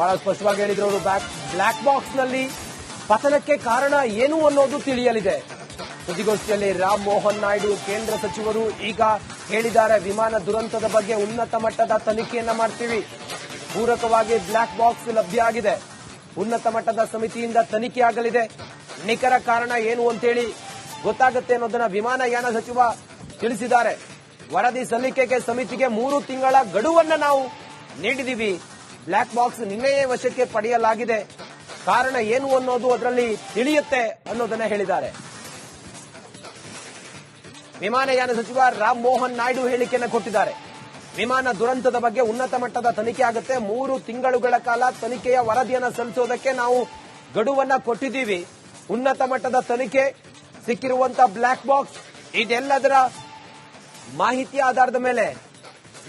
ಬಹಳ ಸ್ಪಷ್ಟವಾಗಿ ಹೇಳಿದ್ರು ಅವರು. ಬ್ಲಾಕ್ ಬಾಕ್ಸ್ನಲ್ಲಿ ಪತನಕ್ಕೆ ಕಾರಣ ಏನು ಅನ್ನೋದು ತಿಳಿಯಲಿದೆ. ಸುದ್ದಿಗೋಷ್ಠಿಯಲ್ಲಿ ರಾಮ್ ಮೋಹನ್ ನಾಯ್ಡು, ಕೇಂದ್ರ ಸಚಿವರು ಈಗ ಹೇಳಿದ್ದಾರೆ, ವಿಮಾನ ದುರಂತದ ಬಗ್ಗೆ ಉನ್ನತ ಮಟ್ಟದ ತನಿಖೆಯನ್ನ ಮಾಡ್ತೀವಿ. ಪೂರಕವಾಗಿ ಬ್ಲಾಕ್ ಬಾಕ್ಸ್ ಲಭ್ಯ ಆಗಿದೆ. ಉನ್ನತ ಮಟ್ಟದ ಸಮಿತಿಯಿಂದ ತನಿಖೆ ಆಗಲಿದೆ. ನಿಖರ ಕಾರಣ ಏನು ಅಂತೇಳಿ ಗೊತ್ತಾಗುತ್ತೆ ಅನ್ನೋದನ್ನ ವಿಮಾನಯಾನ ಸಚಿವ ತಿಳಿಸಿದ್ದಾರೆ. ವರದಿ ಸಲ್ಲಿಕೆಗೆ ಸಮಿತಿಗೆ ಮೂರು ತಿಂಗಳ ಗಡುವನ್ನ ನಾವು ನೀಡಿದೀವಿ. ಬ್ಲಾಕ್ ಬಾಕ್ಸ್ ನಿನ್ನೆಯೇ ವಶಕ್ಕೆ ಪಡೆಯಲಾಗಿದೆ. ಕಾರಣ ಏನು ಅನ್ನೋದು ಅದರಲ್ಲಿ ತಿಳಿಯುತ್ತೆ ಅನ್ನೋದನ್ನ ಹೇಳಿದ್ದಾರೆ. ವಿಮಾನಯಾನ ಸಚಿವ ರಾಮ್ ಮೋಹನ್ ನಾಯ್ಡು ಹೇಳಿಕೆಯನ್ನು ಕೊಟ್ಟಿದ್ದಾರೆ. ವಿಮಾನ ದುರಂತದ ಬಗ್ಗೆ ಉನ್ನತ ಮಟ್ಟದ ತನಿಖೆ ಆಗುತ್ತೆ. ಮೂರು ತಿಂಗಳುಗಳ ಕಾಲ ತನಿಖೆಯ ವರದಿಯನ್ನು ಸಲ್ಲಿಸೋದಕ್ಕೆ ನಾವು ಗಡುವನ್ನ ಕೊಟ್ಟಿದ್ದೀವಿ. ಉನ್ನತ ಮಟ್ಟದ ತನಿಖೆ ಸಿಕ್ಕಿರುವಂತಹ ಬ್ಲಾಕ್ ಬಾಕ್ಸ್ ಇದೆಲ್ಲದರ ಮಾಹಿತಿ ಆಧಾರದ ಮೇಲೆ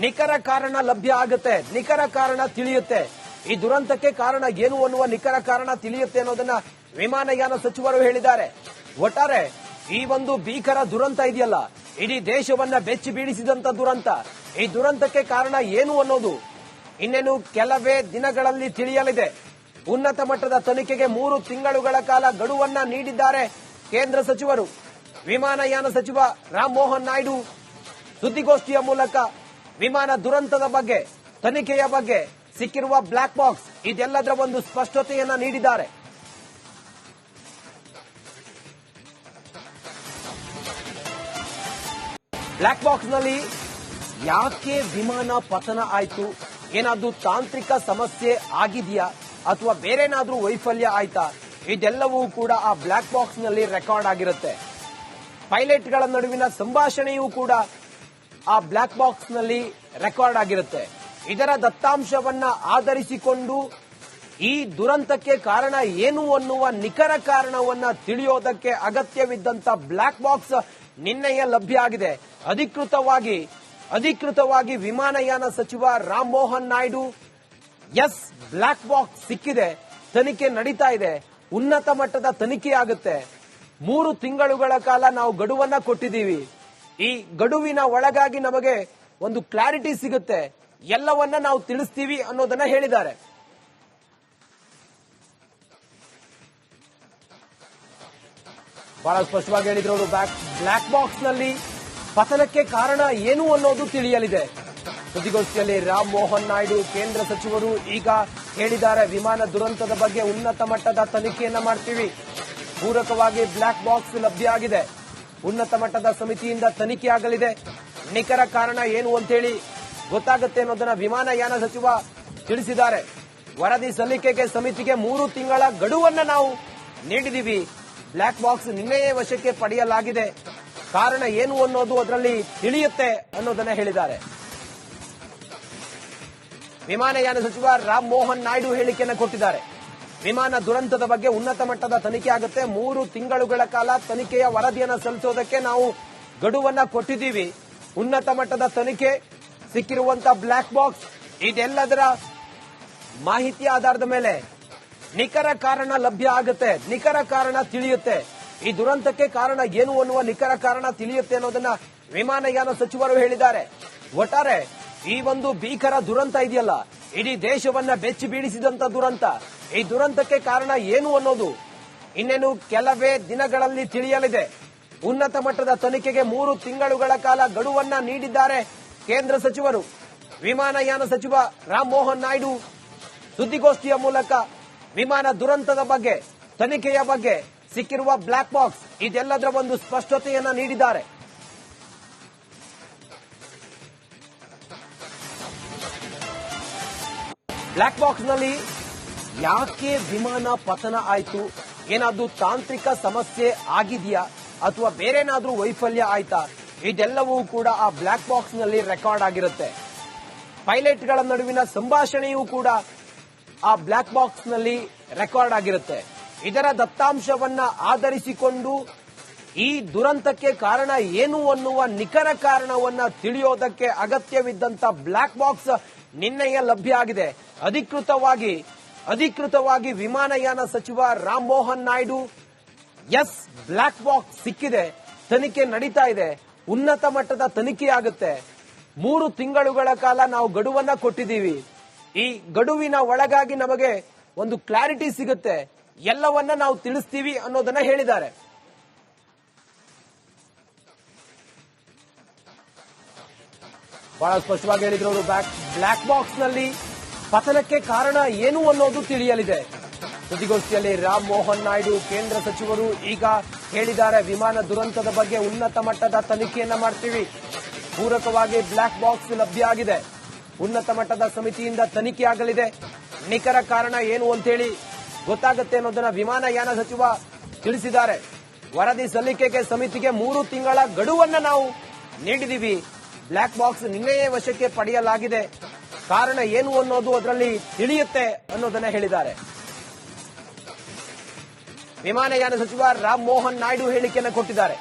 ನಿಖರ ಕಾರಣ ಲಭ್ಯ ಆಗುತ್ತೆ, ನಿಖರ ಕಾರಣ ತಿಳಿಯುತ್ತೆ. ಈ ದುರಂತಕ್ಕೆ ಕಾರಣ ಏನು ಅನ್ನುವ ನಿಖರ ಕಾರಣ ತಿಳಿಯುತ್ತೆ ಅನ್ನೋದನ್ನ ವಿಮಾನಯಾನ ಸಚಿವರು ಹೇಳಿದ್ದಾರೆ. ಒಟ್ಟಾರೆ, ಈ ಒಂದು ಭೀಕರ ದುರಂತ ಇದೆಯಲ್ಲ, ಇಡೀ ದೇಶವನ್ನ ಬೆಚ್ಚಿ ಬೀಳಿಸಿದಂತ ದುರಂತ, ಈ ದುರಂತಕ್ಕೆ ಕಾರಣ ಏನು ಅನ್ನೋದು ಇನ್ನೇನು ಕೆಲವೇ ದಿನಗಳಲ್ಲಿ ತಿಳಿಯಲಿದೆ. ಉನ್ನತ ಮಟ್ಟದ ತನಿಖೆಗೆ ಮೂರು ತಿಂಗಳುಗಳ ಕಾಲ ಗಡುವನ್ನ ನೀಡಿದ್ದಾರೆ ಕೇಂದ್ರ ಸಚಿವರು. ವಿಮಾನಯಾನ ಸಚಿವ ರಾಮ್ ಮೋಹನ್ ನಾಯ್ಡು ಸುದ್ದಿಗೋಷ್ಠಿಯ ಮೂಲಕ ವಿಮಾನ ದುರಂತದ ಬಗ್ಗೆ, ತನಿಖೆಯ ಬಗ್ಗೆ ಸಿಕ್ಕಿರುವ ಬ್ಲಾಕ್ ಬಾಕ್ಸ್ ಇದೆಲ್ಲದರ ಒಂದು ಸ್ಪಷ್ಟತೆಯನ್ನ ನೀಡಿದ್ದಾರೆ. ಬ್ಲಾಕ್ ಬಾಕ್ಸ್ನಲ್ಲಿ ಯಾಕೆ ವಿಮಾನ ಪತನ ಆಯಿತು? ಏನಾದ್ರೂ ತಾಂತ್ರಿಕ ಸಮಸ್ಯೆ ಆಗಿದೆಯಾ? ಅಥವಾ ಬೇರೆನಾದ್ರೂ ವೈಫಲ್ಯ ಆಯ್ತಾ? ಇದೆಲ್ಲವೂ ಕೂಡ ಆ ಬ್ಲಾಕ್ ಬಾಕ್ಸ್ನಲ್ಲಿ ರೆಕಾರ್ಡ್ ಆಗಿರುತ್ತೆ. ಪೈಲಟ್ಗಳ ನಡುವಿನ ಸಂಭಾಷಣೆಯೂ ಕೂಡ ಆ ಬ್ಲಾಕ್ ಬಾಕ್ಸ್ನಲ್ಲಿ ರೆಕಾರ್ಡ್ ಆಗಿರುತ್ತೆ. ಇದರ ದತ್ತಾಂಶವನ್ನ ಆಧರಿಸಿಕೊಂಡು ಈ ದುರಂತಕ್ಕೆ ಕಾರಣ ಏನು ಅನ್ನುವ ನಿಖರ ಕಾರಣವನ್ನ ತಿಳಿಯೋದಕ್ಕೆ ಅಗತ್ಯವಿದ್ದಂತ ಬ್ಲಾಕ್ ಬಾಕ್ಸ್ ನಿನ್ನೆಯೇ ಲಭ್ಯ ಆಗಿದೆ. ಅಧಿಕೃತವಾಗಿ ಅಧಿಕೃತವಾಗಿ ವಿಮಾನಯಾನ ಸಚಿವ Ram Mohan Naidu yes black box ಸಿಕ್ಕಿದೆ. ತನಿಖೆ ನಡೀತಾ ಇದೆ. ಉನ್ನತ ಮಟ್ಟದ ತನಿಖೆ ಆಗುತ್ತೆ. ಮೂರು ತಿಂಗಳುಗಳ ಕಾಲ ನಾವು ಗಡುವನ್ನ ಕೊಟ್ಟಿದ್ದೀವಿ. ಈ ಗಡುವಿನ ಒಳಗಾಗಿ ನಮಗೆ ಒಂದು ಕ್ಲಾರಿಟಿ ಸಿಗುತ್ತೆ. ಎಲ್ಲವನ್ನ ನಾವು ತಿಳಿಸ್ತೀವಿ ಅನ್ನೋದನ್ನ ಹೇಳಿದ್ದಾರೆ. ಬಹಳ ಸ್ಪಷ್ಟವಾಗಿ ಹೇಳಿದ್ರು ಅವರು ಬ್ಲಾಕ್ ಬಾಕ್ಸ್ನಲ್ಲಿ ಪತನಕ್ಕೆ ಕಾರಣ ಏನು ಅನ್ನೋದು ತಿಳಿಯಲಿದೆ. ಸುದ್ದಿಗೋಷ್ಠಿಯಲ್ಲಿ ರಾಮ್ ಮೋಹನ್ ನಾಯ್ಡು, ಕೇಂದ್ರ ಸಚಿವರು ಈಗ ಹೇಳಿದ್ದಾರೆ, ವಿಮಾನ ದುರಂತದ ಬಗ್ಗೆ ಉನ್ನತ ಮಟ್ಟದ ತನಿಖೆಯನ್ನ ಮಾಡ್ತೀವಿ. ಪೂರಕವಾಗಿ ಬ್ಲಾಕ್ ಬಾಕ್ಸ್ ಲಭ್ಯ ಆಗಿದೆ. ಉನ್ನತ ಮಟ್ಟದ ಸಮಿತಿಯಿಂದ ತನಿಖೆ ಆಗಲಿದೆ. ನಿಖರ ಕಾರಣ ಏನು ಅಂತೇಳಿ ಗೊತ್ತಾಗುತ್ತೆ ಅನ್ನೋದನ್ನ ವಿಮಾನಯಾನ ಸಚಿವ ತಿಳಿಸಿದ್ದಾರೆ. ವರದಿ ಸಲ್ಲಿಕೆಗೆ ಸಮಿತಿಗೆ ಮೂರು ತಿಂಗಳ ಗಡುವನ್ನ ನಾವು ನೀಡಿದೀವಿ. ಬ್ಲಾಕ್ ಬಾಕ್ಸ್ ನಿನ್ನೆಯೇ ವಶಕ್ಕೆ ಪಡೆಯಲಾಗಿದೆ. ಕಾರಣ ಏನು ಅನ್ನೋದು ಅದರಲ್ಲಿ ತಿಳಿಯುತ್ತೆ ಅನ್ನೋದನ್ನ ಹೇಳಿದ್ದಾರೆ. ವಿಮಾನಯಾನ ಸಚಿವ ರಾಮ್ ಮೋಹನ್ ನಾಯ್ಡು ಹೇಳಿಕೆಯನ್ನು ಕೊಟ್ಟಿದ್ದಾರೆ. ವಿಮಾನ ದುರಂತದ ಬಗ್ಗೆ ಉನ್ನತ ಮಟ್ಟದ ತನಿಖೆ ಆಗುತ್ತೆ. ಮೂರು ತಿಂಗಳುಗಳ ಕಾಲ ತನಿಖೆಯ ವರದಿಯನ್ನು ಸಲ್ಲಿಸೋದಕ್ಕೆ ನಾವು ಗಡುವನ್ನ ಕೊಟ್ಟಿದ್ದೀವಿ. ಉನ್ನತ ಮಟ್ಟದ ತನಿಖೆ ಸಿಕ್ಕಿರುವಂತ ಬ್ಲಾಕ್ ಬಾಕ್ಸ್, ಇದೆಲ್ಲದರ ಮಾಹಿತಿ ಆಧಾರದ ಮೇಲೆ ನಿಖರ ಕಾರಣ ಲಭ್ಯ ಆಗುತ್ತೆ. ನಿಖರ ಕಾರಣ ತಿಳಿಯುತ್ತೆ. ಈ ದುರಂತಕ್ಕೆ ಕಾರಣ ಏನು ಅನ್ನುವ ನಿಖರ ಕಾರಣ ತಿಳಿಯುತ್ತೆ ಅನ್ನೋದನ್ನ ವಿಮಾನಯಾನ ಸಚಿವರು ಹೇಳಿದ್ದಾರೆ. ಒಟ್ಟಾರೆ ಈ ಒಂದು ಭೀಕರ ದುರಂತ ಇದೆಯಲ್ಲ, ಇಡೀ ದೇಶವನ್ನ ಬೆಚ್ಚಿ ಬೀಳಿಸಿದಂತ ದುರಂತ. ಈ ದುರಂತಕ್ಕೆ ಕಾರಣ ಏನು ಅನ್ನೋದು ಇನ್ನೇನು ಕೆಲವೇ ದಿನಗಳಲ್ಲಿ ತಿಳಿಯಲಿದೆ. ಉನ್ನತ ಮಟ್ಟದ ತನಿಖೆಗೆ ಮೂರು ತಿಂಗಳುಗಳ ಕಾಲ ಗಡುವನ್ನ ನೀಡಿದ್ದಾರೆ ಕೇಂದ್ರ ಸಚಿವರು. ವಿಮಾನಯಾನ ಸಚಿವ ರಾಮ್ ಮೋಹನ್ ನಾಯ್ಡು. ಸುದ್ದಿಗೋಷ್ಠಿಯ ಮೂಲಕ ವಿಮಾನ ದುರಂತದ ಬಗ್ಗೆ, ತನಿಖೆಯ ಬಗ್ಗೆ ಸಿಕ್ಕಿರುವ ಬ್ಲಾಕ್ ಬಾಕ್ಸ್ ಇದೆಲ್ಲದರ ಒಂದು ಸ್ಪಷ್ಟತೆಯನ್ನ ನೀಡಿದ್ದಾರೆ. ಬ್ಲಾಕ್ ಬಾಕ್ಸ್ನಲ್ಲಿ ಯಾಕೆ ವಿಮಾನ ಪತನ ಆಯ್ತು? ಏನಾದರೂ ತಾಂತ್ರಿಕ ಸಮಸ್ಯೆ ಆಗಿದೆಯಾ? ಅಥವಾ ಬೇರೆನಾದ್ರೂ ವೈಫಲ್ಯ ಆಯ್ತಾ? ಇದೆಲ್ಲವೂ ಕೂಡ ಆ ಬ್ಲಾಕ್ ಬಾಕ್ಸ್ನಲ್ಲಿ ರೆಕಾರ್ಡ್ ಆಗಿರುತ್ತೆ. ಪೈಲಟ್ಗಳ ನಡುವಿನ ಸಂಭಾಷಣೆಯೂ ಕೂಡ ಆ ಬ್ಲಾಕ್ ಬಾಕ್ಸ್ನಲ್ಲಿ ರೆಕಾರ್ಡ್ ಆಗಿರುತ್ತೆ. ಇದರ ದತ್ತಾಂಶವನ್ನ ಆಧರಿಸಿಕೊಂಡು ಈ ದುರಂತಕ್ಕೆ ಕಾರಣ ಏನು ಅನ್ನುವ ನಿಖರ ಕಾರಣವನ್ನ ತಿಳಿಯೋದಕ್ಕೆ ಅಗತ್ಯವಿದ್ದಂತ ಬ್ಲಾಕ್ ಬಾಕ್ಸ್ ನಿನ್ನೆಯ ಲಭ್ಯ ಆಗಿದೆ. ಅಧಿಕೃತವಾಗಿ ಅಧಿಕೃತವಾಗಿ ವಿಮಾನಯಾನ ಸಚಿವ Ram Mohan Naidu, yes black box ಸಿಕ್ಕಿದೆ, ತನಿಖೆ ನಡೀತಾ ಇದೆ, ಉನ್ನತ ಮಟ್ಟದ ತನಿಖೆ ಆಗುತ್ತೆ. ಮೂರು ತಿಂಗಳುಗಳ ಕಾಲ ನಾವು ಗಡುವನ್ನ ಕೊಟ್ಟಿದ್ದೀವಿ. ಈ ಗಡುವಿನ ಒಳಗಾಗಿ ನಮಗೆ ಒಂದು ಕ್ಲಾರಿಟಿ ಸಿಗುತ್ತೆ. ಎಲ್ಲವನ್ನ ನಾವು ತಿಳಿಸ್ತೀವಿ ಅನ್ನೋದನ್ನ ಹೇಳಿದ್ದಾರೆ. ಬಹಳ ಸ್ಪಷ್ಟವಾಗಿ ಹೇಳಿದ್ರು ಅವರು ಬ್ಲಾಕ್ ಬಾಕ್ಸ್ನಲ್ಲಿ ಪತನಕ್ಕೆ ಕಾರಣ ಏನು ಅನ್ನೋದು ತಿಳಿಯಲಿದೆ. ಸುದ್ದಿಗೋಷ್ಠಿಯಲ್ಲಿ ರಾಮ್ ಮೋಹನ್ ನಾಯ್ಡು, ಕೇಂದ್ರ ಸಚಿವರು ಈಗ ಹೇಳಿದ್ದಾರೆ, ವಿಮಾನ ದುರಂತದ ಬಗ್ಗೆ ಉನ್ನತ ಮಟ್ಟದ ತನಿಖೆಯನ್ನ ಮಾಡ್ತೀವಿ. ಪೂರಕವಾಗಿ ಬ್ಲಾಕ್ ಬಾಕ್ಸ್ ಲಭ್ಯ ಆಗಿದೆ. ಉನ್ನತ ಮಟ್ಟದ ಸಮಿತಿಯಿಂದ ತನಿಖೆ ಆಗಲಿದೆ. ನಿಖರ ಕಾರಣ ಏನು ಅಂತೇಳಿ ಗೊತ್ತಾಗುತ್ತೆ ಅನ್ನೋದನ್ನ ವಿಮಾನಯಾನ ಸಚಿವ ತಿಳಿಸಿದ್ದಾರೆ. ವರದಿ ಸಲ್ಲಿಕೆಗೆ ಸಮಿತಿಗೆ ಮೂರು ತಿಂಗಳ ಗಡುವನ್ನ ನಾವು ನೀಡಿದೀವಿ. ಬ್ಲಾಕ್ ಬಾಕ್ಸ್ ನಿನ್ನೆಯೇ ವಶಕ್ಕೆ ಪಡೆಯಲಾಗಿದೆ. ಕಾರಣ ಏನು ಅನ್ನೋದು ಅದರಲ್ಲಿ ತಿಳಿಯುತ್ತೆ ಅನ್ನೋದನ್ನ ಹೇಳಿದ್ದಾರೆ. ವಿಮಾನಯಾನ ಸಚಿವ ರಾಮ್ ಮೋಹನ್ ನಾಯ್ಡು ಹೇಳಿಕೆಯನ್ನು ಕೊಟ್ಟಿದ್ದಾರೆ.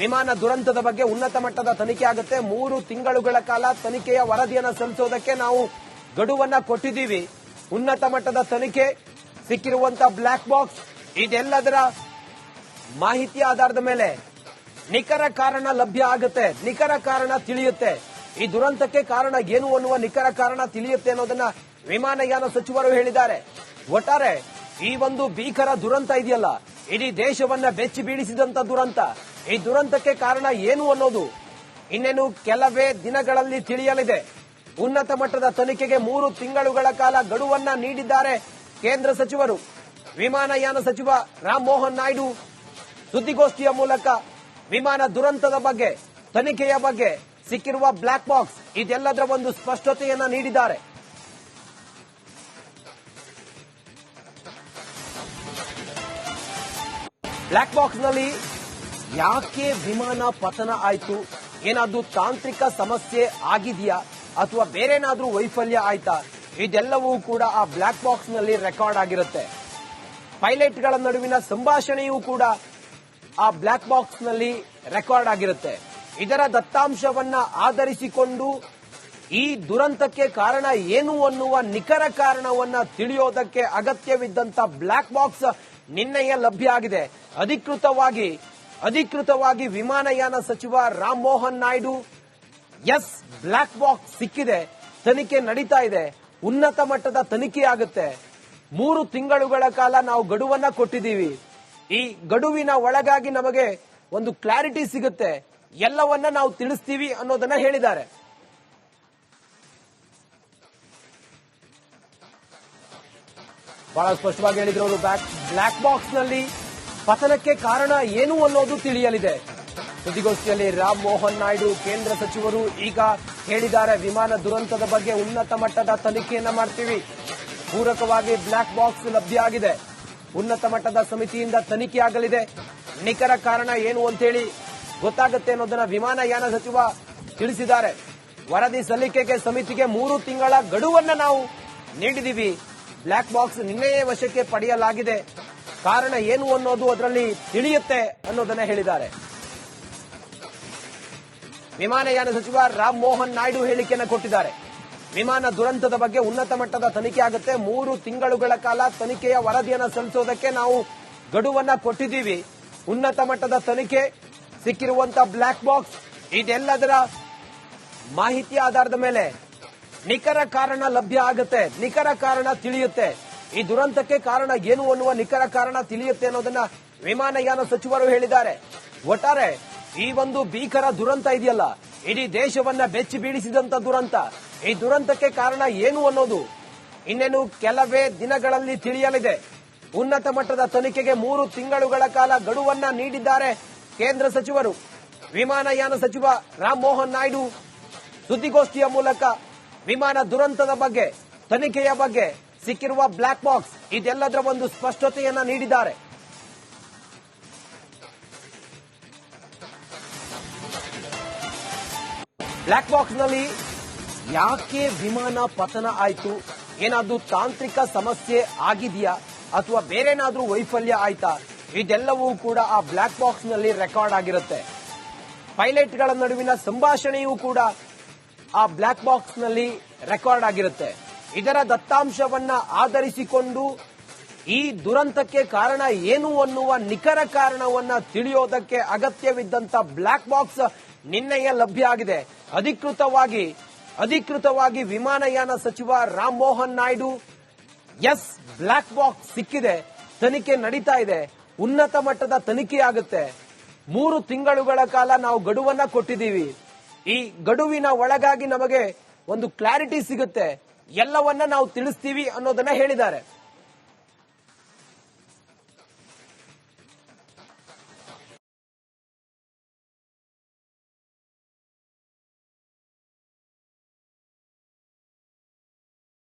ವಿಮಾನ ದುರಂತದ ಬಗ್ಗೆ ಉನ್ನತ ಮಟ್ಟದ ತನಿಖೆ ಆಗುತ್ತೆ. ಮೂರು ತಿಂಗಳುಗಳ ಕಾಲ ತನಿಖೆಯ ವರದಿಯನ್ನು ಸಲ್ಲಿಸೋದಕ್ಕೆ ನಾವು ಗಡುವನ್ನ ಕೊಟ್ಟಿದ್ದೀವಿ. ಉನ್ನತ ಮಟ್ಟದ ತನಿಖೆ ಸಿಕ್ಕಿರುವಂತಹ ಬ್ಲಾಕ್ ಬಾಕ್ಸ್, ಇದೆಲ್ಲದರ ಮಾಹಿತಿ ಆಧಾರದ ಮೇಲೆ ನಿಖರ ಕಾರಣ ಲಭ್ಯ ಆಗುತ್ತೆ. ನಿಖರ ಕಾರಣ ತಿಳಿಯುತ್ತೆ. ಈ ದುರಂತಕ್ಕೆ ಕಾರಣ ಏನು ಅನ್ನುವ ನಿಖರ ಕಾರಣ ತಿಳಿಯುತ್ತೆ ಅನ್ನೋದನ್ನ ವಿಮಾನಯಾನ ಸಚಿವರು ಹೇಳಿದ್ದಾರೆ. ಒಟ್ಟಾರೆ, ಈ ಒಂದು ಭೀಕರ ದುರಂತ ಇದೆಯಲ್ಲ, ಇಡೀ ದೇಶವನ್ನ ಬೆಚ್ಚಿ ಬೀಳಿಸಿದಂತ ದುರಂತ. ಈ ದುರಂತಕ್ಕೆ ಕಾರಣ ಏನು ಅನ್ನೋದು ಇನ್ನೇನು ಕೆಲವೇ ದಿನಗಳಲ್ಲಿ ತಿಳಿಯಲಿದೆ. ಉನ್ನತ ಮಟ್ಟದ ತನಿಖೆಗೆ ಮೂರು ತಿಂಗಳುಗಳ ಕಾಲ ಗಡುವನ್ನ ನೀಡಿದ್ದಾರೆ ಕೇಂದ್ರ ಸಚಿವರು. ವಿಮಾನಯಾನ ಸಚಿವ ರಾಮ್ ಮೋಹನ್ ನಾಯ್ಡು ಸುದ್ದಿಗೋಷ್ಠಿಯ ಮೂಲಕ ವಿಮಾನ ದುರಂತದ ಬಗ್ಗೆ, ತನಿಖೆಯ ಬಗ್ಗೆ ಸಿಕ್ಕಿರುವ ಬ್ಲಾಕ್ ಬಾಕ್ಸ್ ಇದೆಲ್ಲದರ ಒಂದು ಸ್ಪಷ್ಟತೆಯನ್ನ ನೀಡಿದ್ದಾರೆ. ಬ್ಲಾಕ್ ಬಾಕ್ಸ್ನಲ್ಲಿ ಯಾಕೆ ವಿಮಾನ ಪತನ ಆಯಿತು? ಏನಾದ್ರೂ ತಾಂತ್ರಿಕ ಸಮಸ್ಯೆ ಆಗಿದೆಯಾ? ಅಥವಾ ಬೇರೆನಾದ್ರೂ ವೈಫಲ್ಯ ಆಯ್ತಾ? ಇದೆಲ್ಲವೂ ಕೂಡ ಆ ಬ್ಲಾಕ್ ಬಾಕ್ಸ್ನಲ್ಲಿ ರೆಕಾರ್ಡ್ ಆಗಿರುತ್ತೆ. ಪೈಲಟ್ಗಳ ನಡುವಿನ ಸಂಭಾಷಣೆಯೂ ಕೂಡ ಆ ಬ್ಲಾಕ್ ಬಾಕ್ಸ್ನಲ್ಲಿ ರೆಕಾರ್ಡ್ ಆಗಿರುತ್ತೆ. ಇದರ ದತ್ತಾಂಶವನ್ನ ಆಧರಿಸಿಕೊಂಡು ಈ ದುರಂತಕ್ಕೆ ಕಾರಣ ಏನು ಅನ್ನುವ ನಿಖರ ಕಾರಣವನ್ನ ತಿಳಿಯೋದಕ್ಕೆ ಅಗತ್ಯವಿದ್ದಂತ ಬ್ಲಾಕ್ ಬಾಕ್ಸ್ ನಿನ್ನೆಯ ಲಭ್ಯ ಆಗಿದೆ. ಅಧಿಕೃತವಾಗಿ ಅಧಿಕೃತವಾಗಿ ವಿಮಾನಯಾನ ಸಚಿವ Ram Mohan Naidu, yes, black box ಸಿಕ್ಕಿದೆ. ತನಿಖೆ ನಡೀತಾ ಇದೆ. ಉನ್ನತ ಮಟ್ಟದ ತನಿಖೆ ಆಗುತ್ತೆ. ಮೂರು ತಿಂಗಳುಗಳ ಕಾಲ ನಾವು ಗಡುವನ್ನ ಕೊಟ್ಟಿದ್ದೀವಿ. ಈ ಗಡುವಿನ ಒಳಗಾಗಿ ನಮಗೆ ಒಂದು ಕ್ಲಾರಿಟಿ ಸಿಗುತ್ತೆ. ಎಲ್ಲವನ್ನ ನಾವು ತಿಳಿಸ್ತೀವಿ ಅನ್ನೋದನ್ನ ಹೇಳಿದ್ದಾರೆ. ಬಹಳ ಸ್ಪಷ್ಟವಾಗಿ ಹೇಳಿದ್ರು ಅವರು ಬ್ಲಾಕ್ ಬಾಕ್ಸ್ನಲ್ಲಿ ಪತನಕ್ಕೆ ಕಾರಣ ಏನು ಅನ್ನೋದು ತಿಳಿಯಲಿದೆ. ಸುದ್ದಿಗೋಷ್ಠಿಯಲ್ಲಿ ರಾಮ್ ಮೋಹನ್ ನಾಯ್ಡು, ಕೇಂದ್ರ ಸಚಿವರು ಈಗ ಹೇಳಿದ್ದಾರೆ, ವಿಮಾನ ದುರಂತದ ಬಗ್ಗೆ ಉನ್ನತ ಮಟ್ಟದ ತನಿಖೆಯನ್ನ ಮಾಡ್ತೀವಿ. ಪೂರಕವಾಗಿ ಬ್ಲಾಕ್ ಬಾಕ್ಸ್ ಲಭ್ಯ ಆಗಿದೆ. ಉನ್ನತ ಮಟ್ಟದ ಸಮಿತಿಯಿಂದ ತನಿಖೆ ಆಗಲಿದೆ. ನಿಖರ ಕಾರಣ ಏನು ಅಂತೇಳಿ ಗೊತ್ತಾಗುತ್ತೆ ಅನ್ನೋದನ್ನ ವಿಮಾನಯಾನ ಸಚಿವ ತಿಳಿಸಿದ್ದಾರೆ. ವರದಿ ಸಲ್ಲಿಕೆಗೆ ಸಮಿತಿಗೆ ಮೂರು ತಿಂಗಳ ಗಡುವನ್ನ ನಾವು ನೀಡಿದೀವಿ. ಬ್ಲಾಕ್ ಬಾಕ್ಸ್ ನಿನ್ನೆಯೇ ವಶಕ್ಕೆ ಪಡೆಯಲಾಗಿದೆ. ಕಾರಣ ಏನು ಅನ್ನೋದು ಅದರಲ್ಲಿ ತಿಳಿಯುತ್ತೆ ಅನ್ನೋದನ್ನ ಹೇಳಿದ್ದಾರೆ. ವಿಮಾನಯಾನ ಸಚಿವ ರಾಮ್ ಮೋಹನ್ ನಾಯ್ಡು ಹೇಳಿಕೆಯನ್ನು ಕೊಟ್ಟಿದ್ದಾರೆ. ವಿಮಾನ ದುರಂತದ ಬಗ್ಗೆ ಉನ್ನತ ಮಟ್ಟದ ತನಿಖೆ ಆಗುತ್ತೆ. ಮೂರು ತಿಂಗಳುಗಳ ಕಾಲ ತನಿಖೆಯ ವರದಿಯನ್ನು ಸಲ್ಲಿಸೋದಕ್ಕೆ ನಾವು ಗಡುವನ್ನ ಕೊಟ್ಟಿದ್ದೀವಿ. ಉನ್ನತ ಮಟ್ಟದ ತನಿಖೆ ಸಿಕ್ಕಿರುವಂತಹ ಬ್ಲಾಕ್ ಬಾಕ್ಸ್ ಇದೆಲ್ಲದರ ಮಾಹಿತಿ ಆಧಾರದ ಮೇಲೆ ನಿಖರ ಕಾರಣ ಲಭ್ಯ ಆಗುತ್ತೆ, ನಿಖರ ಕಾರಣ ತಿಳಿಯುತ್ತೆ. ಈ ದುರಂತಕ್ಕೆ ಕಾರಣ ಏನು ಅನ್ನುವ ನಿಖರ ಕಾರಣ ತಿಳಿಯುತ್ತೆ ಅನ್ನೋದನ್ನ ವಿಮಾನಯಾನ ಸಚಿವರು ಹೇಳಿದ್ದಾರೆ. ಒಟ್ಟಾರೆ, ಈ ಒಂದು ಭೀಕರ ದುರಂತ ಇದೆಯಲ್ಲ, ಇಡೀ ದೇಶವನ್ನ ಬೆಚ್ಚಿ ಬೀಳಿಸಿದಂತ ದುರಂತ. ಈ ದುರಂತಕ್ಕೆ ಕಾರಣ ಏನು ಅನ್ನೋದು ಇನ್ನೇನು ಕೆಲವೇ ದಿನಗಳಲ್ಲಿ ತಿಳಿಯಲಿದೆ. ಉನ್ನತ ಮಟ್ಟದ ತನಿಖೆಗೆ ಮೂರು ತಿಂಗಳುಗಳ ಕಾಲ ಗಡುವನ್ನ ನೀಡಿದ್ದಾರೆ ಕೇಂದ್ರ ಸಚಿವರು, ವಿಮಾನಯಾನ ಸಚಿವ ರಾಮ್ ಮೋಹನ್ ನಾಯ್ಡು, ಸುದ್ದಿಗೋಷ್ಠಿಯ ಮೂಲಕ ವಿಮಾನ ದುರಂತದ ಬಗ್ಗೆ, ತನಿಖೆಯ ಬಗ್ಗೆ ಸಿಕ್ಕಿರುವ ಬ್ಲಾಕ್ ಬಾಕ್ಸ್ ಇದೆಲ್ಲದರ ಒಂದು ಸ್ಪಷ್ಟತೆಯನ್ನ ನೀಡಿದ್ದಾರೆ. ಬ್ಲಾಕ್ ಬಾಕ್ಸ್ನಲ್ಲಿ ಯಾಕೆ ವಿಮಾನ ಪತನ ಆಯ್ತು? ಏನಾದ್ರೂ ತಾಂತ್ರಿಕ ಸಮಸ್ಯೆ ಆಗಿದೆಯಾ? ಅಥವಾ ಬೇರೆನಾದ್ರೂ ವೈಫಲ್ಯ ಆಯ್ತಾ? ಇದೆಲ್ಲವೂ ಕೂಡ ಆ ಬ್ಲಾಕ್ ಬಾಕ್ಸ್ನಲ್ಲಿ ರೆಕಾರ್ಡ್ ಆಗಿರುತ್ತೆ. ಪೈಲಟ್ಗಳ ನಡುವಿನ ಸಂಭಾಷಣೆಯೂ ಕೂಡ ಆ ಬ್ಲಾಕ್ ಬಾಕ್ಸ್ನಲ್ಲಿ ರೆಕಾರ್ಡ್ ಆಗಿರುತ್ತೆ. ಇದರ ದತ್ತಾಂಶವನ್ನ ಆಧರಿಸಿಕೊಂಡು ಈ ದುರಂತಕ್ಕೆ ಕಾರಣ ಏನು ಅನ್ನುವ ನಿಖರ ಕಾರಣವನ್ನ ತಿಳಿಯೋದಕ್ಕೆ ಅಗತ್ಯವಿದ್ದಂತ ಬ್ಲಾಕ್ ಬಾಕ್ಸ್ ನಿನ್ನೆಯ ಲಭ್ಯ ಆಗಿದೆ. ಅಧಿಕೃತವಾಗಿ ಅಧಿಕೃತವಾಗಿ ವಿಮಾನಯಾನ ಸಚಿವ Ram Mohan Naidu yes black box ಸಿಕ್ಕಿದೆ. ತನಿಖೆ ನಡೀತಾ ಇದೆ. ಉನ್ನತ ಮಟ್ಟದ ತನಿಖೆ ಆಗುತ್ತೆ. ಮೂರು ತಿಂಗಳುಗಳ ಕಾಲ ನಾವು ಗಡುವನ್ನ ಕೊಟ್ಟಿದ್ದೀವಿ. ಈ ಗಡುವಿನ ಒಳಗಾಗಿ ನಮಗೆ ಒಂದು ಕ್ಲಾರಿಟಿ ಸಿಗುತ್ತೆ. ಎಲ್ಲವನ್ನ ನಾವು ತಿಳಿಸ್ತೀವಿ ಅನ್ನೋದನ್ನ ಹೇಳಿದ್ದಾರೆ.